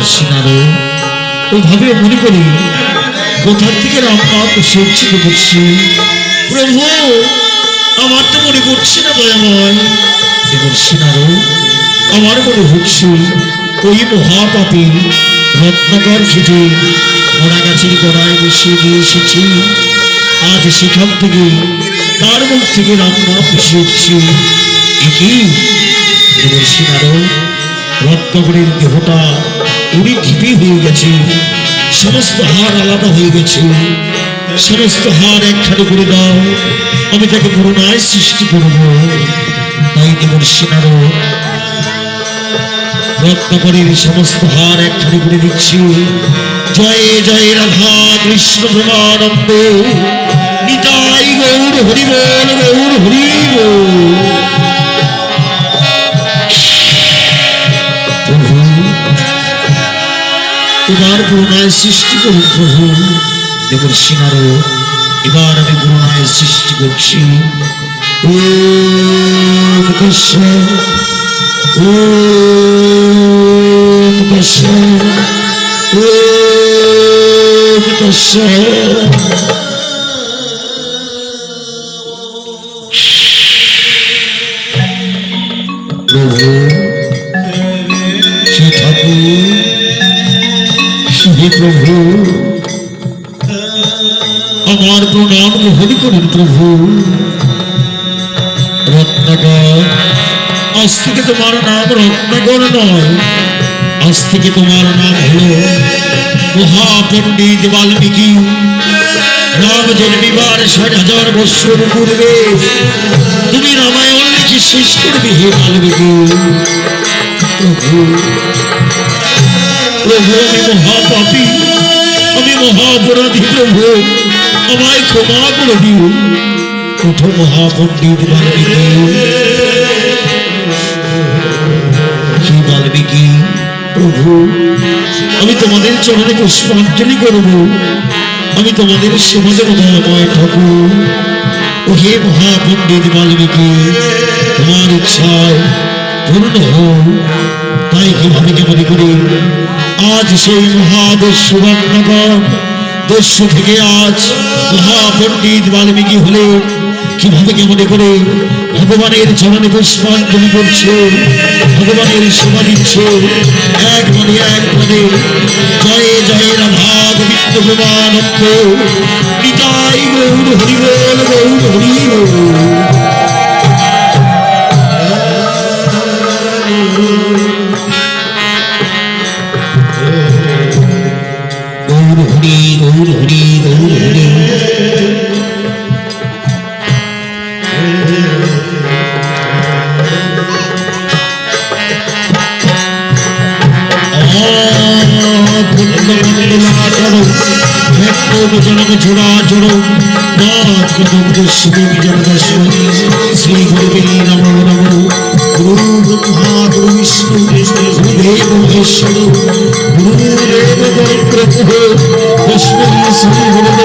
দেবর্ষিনারও ওইভাবে মনে করি কোথার থেকে রামনাথ সজ্জিত করছি প্রভু, আমার তো মনে করছে না দয়াময়। দেবর্ষিনারও আমার মনে হচ্ছে ওই মহাপাপী রত্নাকর খেটে মরা গাছের গোড়ায় বসিয়ে দিয়ে এসেছি। আজ সেখান থেকে তার মুখ থেকে রান্না খুশি হচ্ছে একই দেবর্ষিনারও রত্নগরের দেহটা উড়ি ঢিপি হয়ে গেছে। সমস্ত হার আলাদা হয়ে গেছে। সমস্ত হার একখানে করে দাও। আমি তাকে করুণায় সৃষ্টি করব। তাই দেবর্ষিনারও রত্নকরের সমস্ত হার একখানে করে দিচ্ছি। জয় জয় রাধা কৃষ্ণ প্রেমানন্দ। নিতাই গৌর হরি গৌর হরি বল। এবার করুণায় সৃষ্টি করুন প্রভু। দেবর সিনারো এবার আমি করুণায় সৃষ্টি করছি। শ্রী ঠাকুর। হে প্রভু আমার প্রণাম গ্রহণ করুন প্রভু আজ থেকে তোমার নাম রত্নাকর নয় আজ থেকে তোমার নাম হলো মহাপণ্ডিত বাল্মীকি রাম জন্মিবার ষাট হাজার বৎসর পূর্বে তুমি রামায়ণ লিখে শেষ করবে হে বাল্মীকি প্রভু আমি মহাপাপী আমি মহাপরাধী প্রভু আমায় ক্ষমা করে দিও। উঠো মহাপণ্ডিত বাল্মীকি। বাল্মীকি, প্রভু, আমি তোমাদের চরণে পুষ্পাঞ্জলি করব। আমি তোমাদের সেবা দেব দয়াময় ঠাকুর। ও হে মহাপণ্ডিত বাল্মীকি, তোমার ইচ্ছায় পূর্ণ হোক তাই কীভাবে কেমন করে আজ সেই মহাদেশ সুবর্ণগর দস্যু থেকে আজ মহাপণ্ডিত বাল্মীকি হলে কীভাবে কেমন করে? ভগবানের চরণে পুষ্পাঞ্জলি করছে, ভগবানের সেবা দিচ্ছে। এক মনে এক মনে জয়ে জয়ে রাধা গোবিন্দ ভগবানন্দ নিতাই গৌর হরিবল গৌর হরিবল গৌর হরি গৌর হরি গৌর হরি ছোড়া চড়ো শ্রী গুরুবে নম নম গুরু ব্রহ্মা গুরু বিষ্ণু গুরুদেব মহেশ্বর গুরুদেব প্রভু তস্मै শ্রী